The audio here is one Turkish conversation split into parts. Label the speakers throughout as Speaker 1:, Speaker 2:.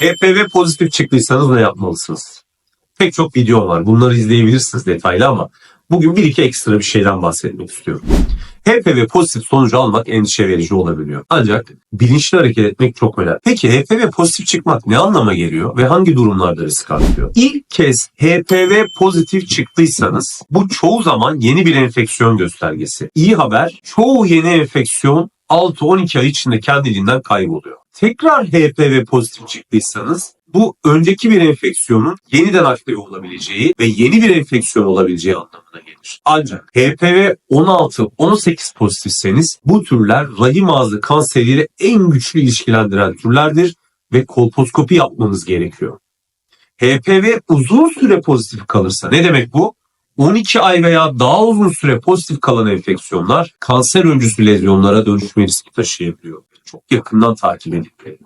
Speaker 1: HPV pozitif çıktıysanız ne yapmalısınız? Pek çok video var. Bunları izleyebilirsiniz detaylı ama bugün bir iki ekstra bir şeyden bahsetmek istiyorum. HPV pozitif sonucu almak endişe verici olabiliyor. Ancak bilinçli hareket etmek çok önemli. Peki HPV pozitif çıkmak ne anlama geliyor ve hangi durumlarda risk artıyor? İlk kez HPV pozitif çıktıysanız bu çoğu zaman yeni bir enfeksiyon göstergesi. İyi haber çoğu yeni enfeksiyon 6-12 ay içinde kendiliğinden kayboluyor. Tekrar HPV pozitif çıktıysanız bu önceki bir enfeksiyonun yeniden aktive olabileceği ve yeni bir enfeksiyon olabileceği anlamına gelir. Ancak HPV 16-18 pozitifseniz bu türler rahim ağzı kanseriyle en güçlü ilişkilendiren türlerdir ve kolposkopi yapmanız gerekiyor. HPV uzun süre pozitif kalırsa ne demek bu? 12 ay veya daha uzun süre pozitif kalan enfeksiyonlar kanser öncüsü lezyonlara dönüşme riski taşıyabiliyor. Çok yakından takip edilmeli.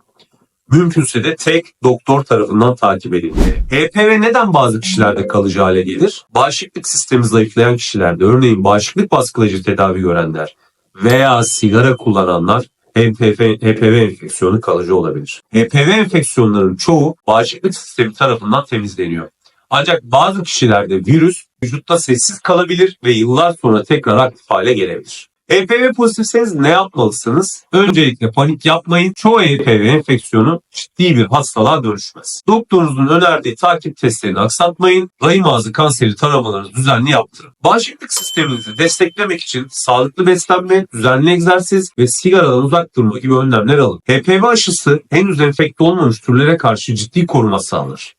Speaker 1: Mümkünse de tek doktor tarafından takip edilmeli. HPV neden bazı kişilerde kalıcı hale gelir? Bağışıklık sistemi zayıflayan kişilerde, örneğin bağışıklık baskılayıcı tedavi görenler veya sigara kullananlar HPV, HPV enfeksiyonu kalıcı olabilir. HPV enfeksiyonlarının çoğu bağışıklık sistemi tarafından temizleniyor. Ancak bazı kişilerde virüs vücutta sessiz kalabilir ve yıllar sonra tekrar aktif hale gelebilir. HPV pozitifseniz ne yapmalısınız? Öncelikle panik yapmayın. Çoğu HPV enfeksiyonu ciddi bir hastalığa dönüşmez. Doktorunuzun önerdiği takip testlerini aksatmayın. Rahim ağzı kanseri taramalarınızı düzenli yaptırın. Bağışıklık sisteminizi desteklemek için sağlıklı beslenme, düzenli egzersiz ve sigaradan uzak durma gibi önlemler alın. HPV aşısı henüz enfekte olmamış türlere karşı ciddi koruma sağlar.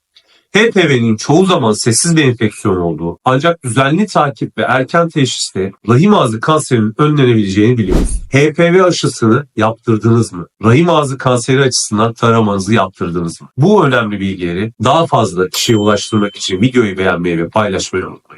Speaker 1: HPV'nin çoğu zaman sessiz bir enfeksiyon olduğu ancak düzenli takip ve erken teşhiste rahim ağzı kanserinin önlenebileceğini biliyoruz. HPV aşısını yaptırdınız mı? Rahim ağzı kanseri açısından taramanızı yaptırdınız mı? Bu önemli bilgileri daha fazla kişiye ulaştırmak için videoyu beğenmeyi ve paylaşmayı unutmayın.